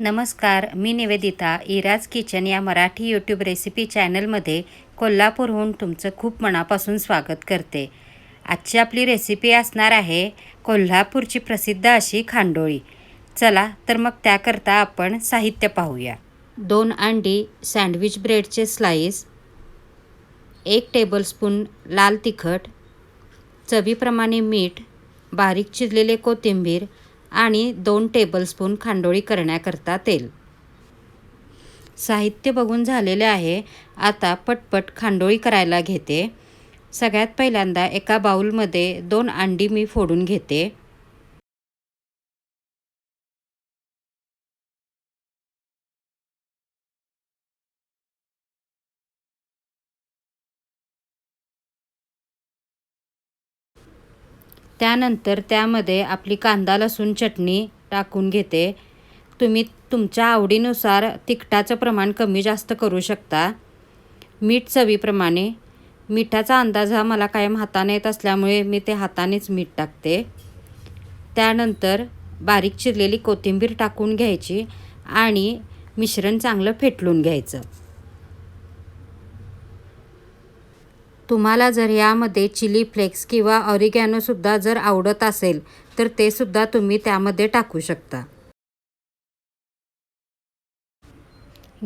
नमस्कार मी Nivedita Ira's kitchen या Marathi YouTube recipe चॅनलमध्ये कोल्हापूरहून तुमचं खूप मनापासून स्वागत करते. आजची आपली रेसिपी असणार आहे कोल्हापूरची प्रसिद्ध अशी खांडोळी. चला तर मग त्याकरता आपण साहित्य पाहूया. दोन अंडी सँडविच ब्रेडचे स्लाईस एक टेबलस्पून लाल तिखट चवीप्रमाणे मीठ बारीक चिरलेले कोथिंबीर आणि दोन टेबलस्पून खांडोळी करण्याकरता तेल. साहित्य बघून झालेले आहे. आता पटपट खांडोळी करायला घेते. सगळ्यात पहिल्यांदा एका बाऊलमध्ये दोन अंडी मी फोडून घेते. त्यानंतर त्यामध्ये आपली कांदा लसूण चटणी टाकून घेते. तुम्ही तुमच्या आवडीनुसार तिखटाचं प्रमाण कमी जास्त करू शकता. मीठ चवीप्रमाणे. मिठाचा अंदाज हा मला कायम हाताने येत असल्यामुळे मी ते हातानेच मीठ टाकते. त्यानंतर बारीक चिरलेली कोथिंबीर टाकून घ्यायची आणि मिश्रण चांगलं फेटलून घ्यायचं. तुम्हाला जर यामध्ये चिली फ्लेक्स किंवा ऑरिगॅनोसुद्धा जर आवडत असेल तर ते सुद्धा तुम्ही त्यामध्ये टाकू शकता.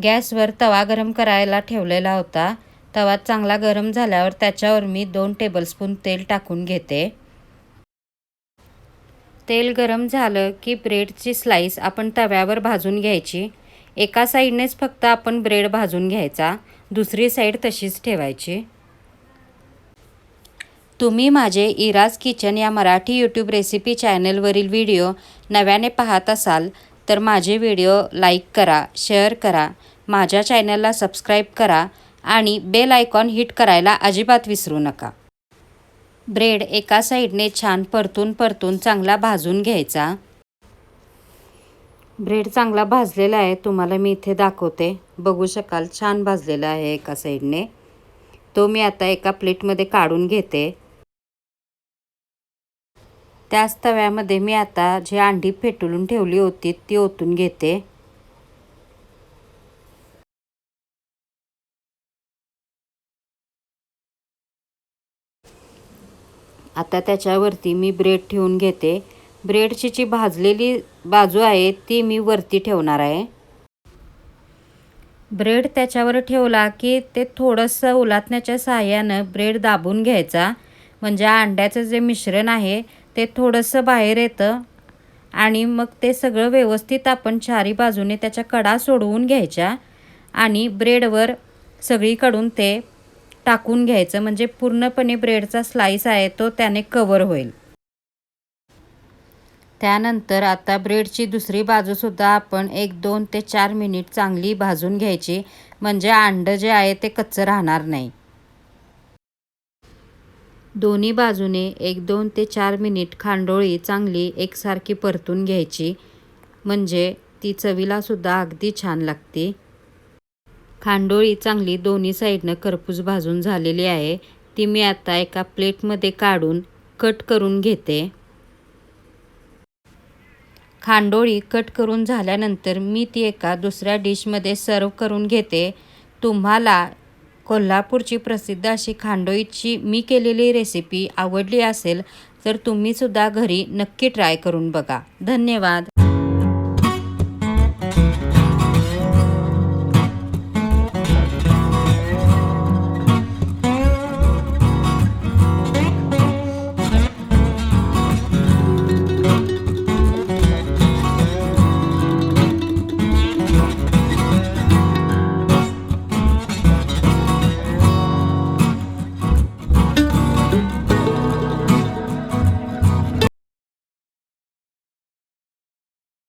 गॅसवर तवा गरम करायला ठेवलेला होता. तवा चांगला गरम झाल्यावर त्याच्यावर मी दोन टेबलस्पून तेल टाकून घेते. तेल गरम झालं की ब्रेडची स्लाईस आपण तव्यावर भाजून घ्यायची. एका साईडनेच फक्त आपण ब्रेड भाजून घ्यायचा. दुसरी साईड तशीच ठेवायची. तुम्ही माझे इराज किचन या मराठी यूट्यूब रेसिपी चॅनलवरील व्हिडिओ नव्याने पाहत असाल तर माझे व्हिडिओ लाईक करा शेअर करा माझ्या चॅनलला सबस्क्राईब करा आणि बेल आयकॉन हिट करायला अजिबात विसरू नका. ब्रेड एका साईडने छान परतून परतून चांगला भाजून घ्यायचा. ब्रेड चांगला भाजलेला आहे तुम्हाला मी इथे दाखवते. बघू शकाल छान भाजलेला आहे एका साईडने तो मी आता एका प्लेटमध्ये काढून घेते. त्याच तव्यामध्ये मी आता जी अंडी फेटून ठेवली होती ती ओतून घेते. आता त्याच्यावरती मी ब्रेड ठेवून घेते. ब्रेडची जी भाजलेली बाजू आहे ती मी वरती ठेवणार आहे. ब्रेड त्याच्यावर ठेवला की ते थोडंसं उलाटण्याच्या सहाय्यानं ब्रेड दाबून घ्यायचा. म्हणजे अंड्याचं जे मिश्रण आहे ते थोडंसं बाहेर येतं आणि मग ते सगळं व्यवस्थित आपण चारी बाजूने त्याच्या कडा सोडवून घ्यायच्या आणि ब्रेडवर सगळीकडून ते टाकून घ्यायचं. म्हणजे पूर्णपणे ब्रेडचा स्लाईस आहे तो त्याने कवर होईल. त्यानंतर आता ब्रेडची दुसरी बाजूसुद्धा आपण एक दोन ते चार मिनिट चांगली भाजून घ्यायची. म्हणजे अंडं जे आहे ते कच्चं राहणार नाही. दोन्ही बाजूने एक दोन ते चार मिनिट खांडोळी चांगली एकसारखी परतून घ्यायची. म्हणजे ती चवीलासुद्धा अगदी छान लागते. खांडोळी चांगली दोन्ही साईडनं करपूस भाजून झालेली आहे. ती मी आता एका प्लेटमध्ये काढून कट करून घेते. खांडोळी कट करून झाल्यानंतर मी ती एका दुसऱ्या डिशमध्ये सर्व करून घेते. तुम्हाला कोल्हापूरची प्रसिद्ध अशी खांडोईची मी केलेली रेसिपी आवडली असेल तर तुम्हीसुद्धा घरी नक्की ट्राय करून बघा. धन्यवाद.